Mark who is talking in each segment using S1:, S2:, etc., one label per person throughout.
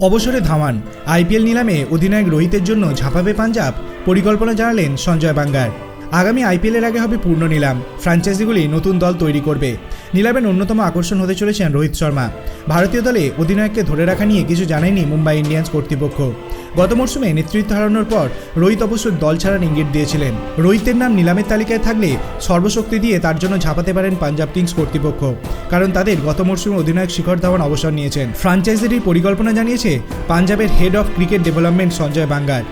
S1: অবসরে ধামান আইপিএল নিলামে অধিনায়ক রোহিতের জন্য ঝাঁপাবে পাঞ্জাব পরিকল্পনা জানালেন সঞ্জয় বাঙ্গার। আগামী আইপিএলের আগে হবে পূর্ণ নিলাম। ফ্র্যাঞ্চাইজিগুলি নতুন দল তৈরি করবে। নিলামের অন্যতম আকর্ষণ হতে চলেছেন রোহিত শর্মা। ভারতীয় দলে অধিনায়ককে ধরে রাখা নিয়ে কিছু জানায়নি মুম্বাই ইন্ডিয়ান্স কর্তৃপক্ষ। গত মরশুমে নেতৃত্ব হারানোর পর রোহিত অবশ্য দল ছাড়ার ইঙ্গিত দিয়েছিলেন। রোহিতের নাম নিলামের তালিকায় থাকলে সর্বশক্তি দিয়ে তার জন্য ঝাঁপাতে পারেন পাঞ্জাব কিংস কর্তৃপক্ষ। কারণ তাদের গত মরশুমে অধিনায়ক শিখর ধাওয়ান অবসর নিয়েছেন। ফ্রাঞ্চাইজিটির পরিকল্পনা জানিয়েছে পাঞ্জাবের head of cricket development Sanjay Bangar.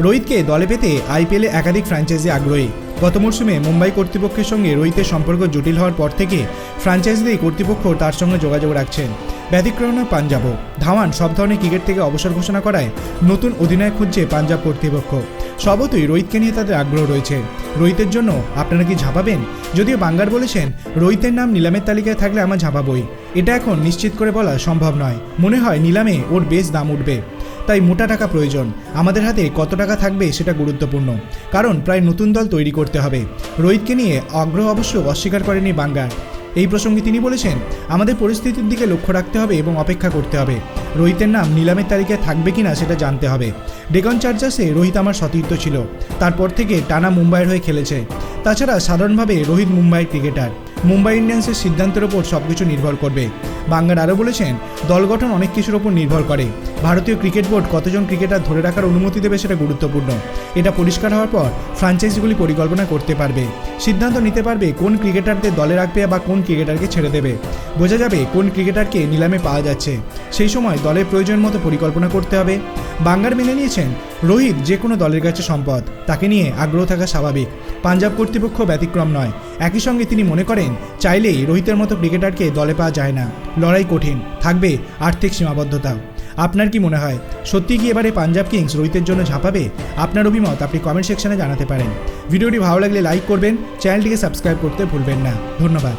S1: রোহিতকে দলে পেতে আইপিএলে একাধিক ফ্র্যাঞ্চাইজি আগ্রহী। গত মরশুমে মুম্বাই কর্তৃপক্ষের সঙ্গে রোহিতের সম্পর্ক জটিল হওয়ার পর থেকে ফ্র্যাঞ্চাইজি কর্তৃপক্ষ তার সঙ্গে যোগাযোগ রাখছেন। ব্যতিক্রম পাঞ্জাবও। ধাওয়ান সব ধরনের ক্রিকেট থেকে অবসর ঘোষণা করায় নতুন অধিনায়ক খুঁজছে পাঞ্জাব কর্তৃপক্ষ। সবতই রোহিতকে নিয়ে তাদের আগ্রহ রয়েছে। রোহিতের জন্য আপনারা কি ঝাঁপাবেন? যদিও বাঙ্গার বলেছেন, রোহিতের নাম নিলামের তালিকায় থাকলে আমার ঝাঁপাবই। এটা এখন নিশ্চিত করে বলা সম্ভব নয়। মনে হয় নিলামে ওর বেশ দাম উঠবে। তাই মোটা টাকা প্রয়োজন। আমাদের হাতে কত টাকা থাকবে সেটা গুরুত্বপূর্ণ। কারণ প্রায় নতুন দল তৈরি করতে হবে। রোহিতকে নিয়ে আগ্রহ অবশ্য অস্বীকার করেনি বাঙ্গার। এই প্রসঙ্গে তিনি বলেছেন, আমাদের পরিস্থিতির দিকে লক্ষ্য রাখতে হবে এবং অপেক্ষা করতে হবে। রোহিতের নাম নিলামের তালিকায় থাকবে কি না সেটা জানতে হবে। ডেকন চার্জার্সে রোহিত আমার সতীর্থ ছিল। তারপর থেকে টানা মুম্বাইয়ের হয়ে খেলেছে। তাছাড়া সাধারণভাবে রোহিত মুম্বাইয়ের ক্রিকেটার। মুম্বাই ইন্ডিয়ান্সের সিদ্ধান্তের ওপর সব কিছু নির্ভর করবে। বাঙ্গার আরও বলেছেন, দল গঠন অনেক কিছুর ওপর নির্ভর করে। ভারতীয় ক্রিকেট বোর্ড কতজন ক্রিকেটার ধরে রাখার অনুমতি দেবে সেটা গুরুত্বপূর্ণ। এটা পরিষ্কার হওয়ার পর ফ্রাঞ্চাইজিগুলি পরিকল্পনা করতে পারবে। সিদ্ধান্ত নিতে পারবে কোন ক্রিকেটারদের দলে রাখবে বা কোন ক্রিকেটারকে ছেড়ে দেবে। বোঝা যাবে কোন ক্রিকেটারকে নিলামে পাওয়া যাচ্ছে। সেই সময় দলের প্রয়োজন মতো পরিকল্পনা করতে হবে। বাঙ্গার মেনে নিয়েছেন রোহিত যে কোনো দলের কাছে সম্পদ। তাকে নিয়ে আগ্রহ থাকা স্বাভাবিক। পাঞ্জাব কর্তৃপক্ষ ব্যতিক্রম নয়। একই সঙ্গে তিনি মনে করেন, চাইলেই রোহিতের মতো ক্রিকেটারকে দলে পাওয়া যায় না। লড়াই কঠিন। থাকবে আর্থিক সীমাবদ্ধতা। আপনার কি মনে হয়? সত্যি কি এবারে পাঞ্জাব কিংস রোহিতের জন্য ঝাঁপাবে? আপনার অভিমত আপনি কমেন্ট সেকশনে জানাতে পারেন। ভিডিওটি ভালো লাগলে লাইক করবেন। চ্যানেলটিকে সাবস্ক্রাইব করতে ভুলবেন না। ধন্যবাদ।